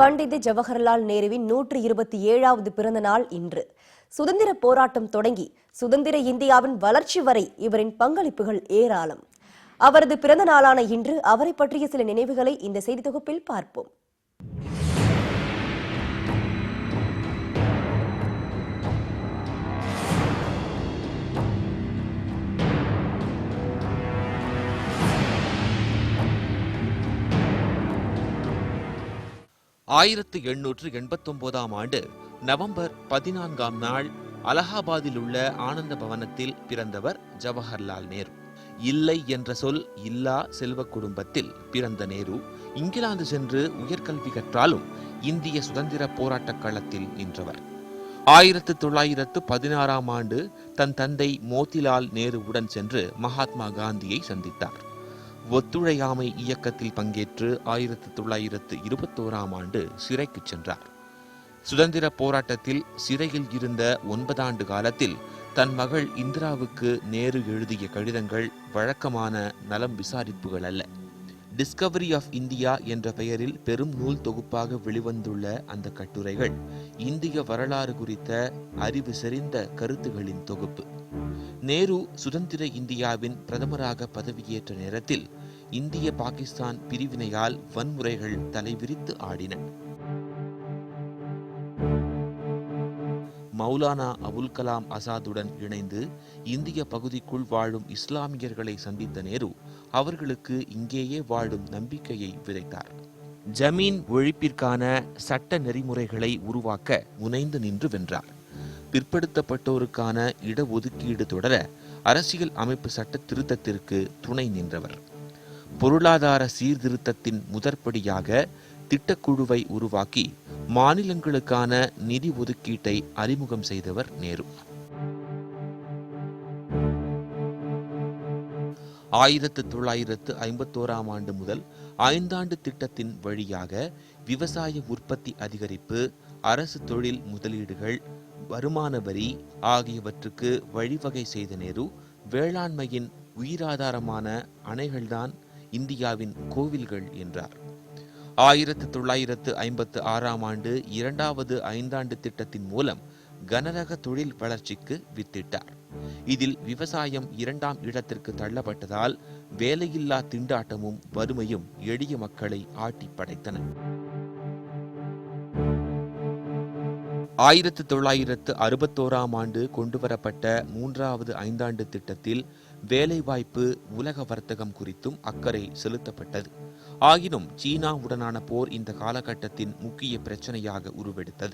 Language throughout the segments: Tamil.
பண்டித ஜவஹர்லால் நேருவின் நூற்று இருபத்தி ஏழாவது பிறந்த நாள் இன்று. சுதந்திர போராட்டம் தொடங்கி சுதந்திர இந்தியாவின் வளர்ச்சி வரை இவரின் பங்களிப்புகள் ஏராளம். அவரது பிறந்த நாளான இன்று அவரை பற்றிய சில நினைவுகளை இந்த செய்தி தொகுப்பில் பார்ப்போம். ஆயிரத்து எண்ணூற்று எண்பத்தொன்பதாம் ஆண்டு நவம்பர் பதினான்காம் நாள் அலகாபாத்தில் உள்ள ஆனந்த பவனத்தில் பிறந்தவர் ஜவஹர்லால் நேரு. இல்லை என்ற சொல் இல்லா செல்வ குடும்பத்தில் பிறந்த நேரு இங்கிலாந்து சென்று உயர்கல்வி கற்றாலும் இந்திய சுதந்திர போராட்டக் களத்தில் நின்றவர். ஆயிரத்து தொள்ளாயிரத்து பதினாறாம் ஆண்டு தன் தந்தை மோதிலால் நேருவுடன் சென்று மகாத்மா காந்தியை சந்தித்தார். ஒத்துழையாமை இயக்கத்தில் பங்கேற்று ஆயிரத்து தொள்ளாயிரத்து இருபத்தோராம் ஆண்டு சிறைக்கு சென்றார். சுதந்திர போராட்டத்தில் சிறையில் இருந்த ஒன்பதாண்டு காலத்தில் தன் மகள் இந்திராவுக்கு நேரு எழுதிய கடிதங்கள் வழக்கமான நலம் விசாரிப்புகள் அல்ல. டிஸ்கவரி ஆஃப் இந்தியா என்ற பெயரில் பெரும் நூல் தொகுப்பாக வெளிவந்துள்ள அந்த கட்டுரைகள் இந்திய வரலாறு குறித்த அறிவு செறிந்த கருத்துகளின் தொகுப்பு. நேரு சுதந்திர இந்தியாவின் பிரதமராக பதவியேற்ற நேரத்தில் இந்திய பாகிஸ்தான் பிரிவினையால் வன்முறைகள் தலைவிரித்து ஆடின. மௌலானா அபுல் கலாம் ஆசாதுடன் இணைந்து இந்திய பகுதிக்குள் வாழும் இஸ்லாமியர்களை சந்தித்த நேரு அவர்களுக்கு இங்கேயே வாழும் நம்பிக்கையை விதைத்தார். ஜமீன் ஒழிப்பிற்கான சட்ட நெறிமுறைகளை உருவாக்க முனைந்து நின்று வென்றார். பிற்படுத்தப்பட்டோருக்கான இடஒதுக்கீடு தொடர அரசியல் அமைப்பு சட்ட திருத்தத்திற்கு துணை நின்றவர். பொருளாதார சீர்திருத்தத்தின் முதற்படியாக திட்டக்குழுவை உருவாக்கி மாநிலங்களுக்கான நிதி ஒதுக்கீட்டை அறிமுகம் செய்தவர் நேரு. ஆயிரத்து தொள்ளாயிரத்து ஐம்பத்தோராம் ஆண்டு முதல் ஐந்தாண்டு திட்டத்தின் வழியாக விவசாய உற்பத்தி அதிகரிப்பு அரசு தொழில் முதலீடுகள் வருமான வரி ஆகியவற்றுக்கு வழிவகை செய்த நேரு வேளாண்மையின் உயிராதாரமான அணைகள்தான் இந்தியாவின் கோவில்கள் என்றார். ஆயிரத்து தொள்ளாயிரத்து ஐம்பத்து ஆறாம் ஆண்டு இரண்டாவது ஐந்தாண்டு திட்டத்தின் மூலம் கனரக தொழில் வளர்ச்சிக்கு வித்திட்டார். இதில் விவசாயம் இரண்டாம் இடத்திற்கு தள்ளப்பட்டதால் வேலையில்லா திண்டாட்டமும் வறுமையும் எளிய மக்களை ஆட்டி படைத்தன. ஆயிரத்து தொள்ளாயிரத்து அறுபத்தோராம் ஆண்டு கொண்டுவரப்பட்ட மூன்றாவது ஐந்தாண்டு திட்டத்தில் வேலைவாய்ப்பு உலக வர்த்தகம் குறித்தும் அக்கறை செலுத்தப்பட்டது. ஆயினும் சீனாவுடனான போர் இந்த காலகட்டத்தின் முக்கிய பிரச்சனையாக உருவெடுத்தது.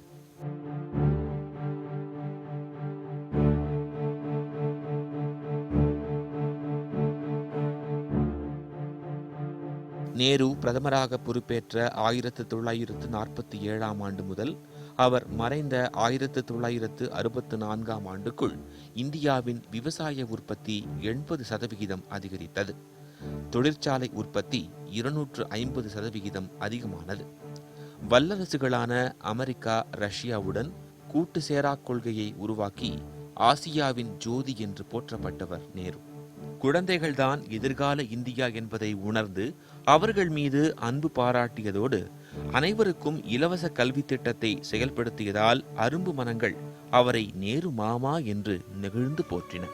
நேரு பிரதமராக பொறுப்பேற்ற ஆயிரத்து தொள்ளாயிரத்து நாற்பத்தி ஏழாம் ஆண்டு முதல் அவர் மறைந்த ஆயிரத்து தொள்ளாயிரத்து அறுபத்து நான்காம் ஆண்டுக்குள் இந்தியாவின் விவசாய உற்பத்தி எண்பது சதவிகிதம் அதிகரித்தது. தொழிற்சாலை உற்பத்தி இருநூற்று ஐம்பது சதவிகிதம் அதிகமானது. வல்லரசுகளான அமெரிக்கா ரஷ்யாவுடன் கூட்டு சேரா கொள்கையை உருவாக்கி ஆசியாவின் ஜோதி என்று போற்றப்பட்டவர் நேரு. குழந்தைகள்தான் எதிர்கால இந்தியா என்பதை உணர்ந்து அவர்கள் மீது அன்பு பாராட்டியதோடு அனைவருக்கும் இலவச கல்வி திட்டத்தை செயல்படுத்தியதால் அரும்பு மனங்கள் அவரை நேரு மாமா என்று நெகிழ்ந்து போற்றின.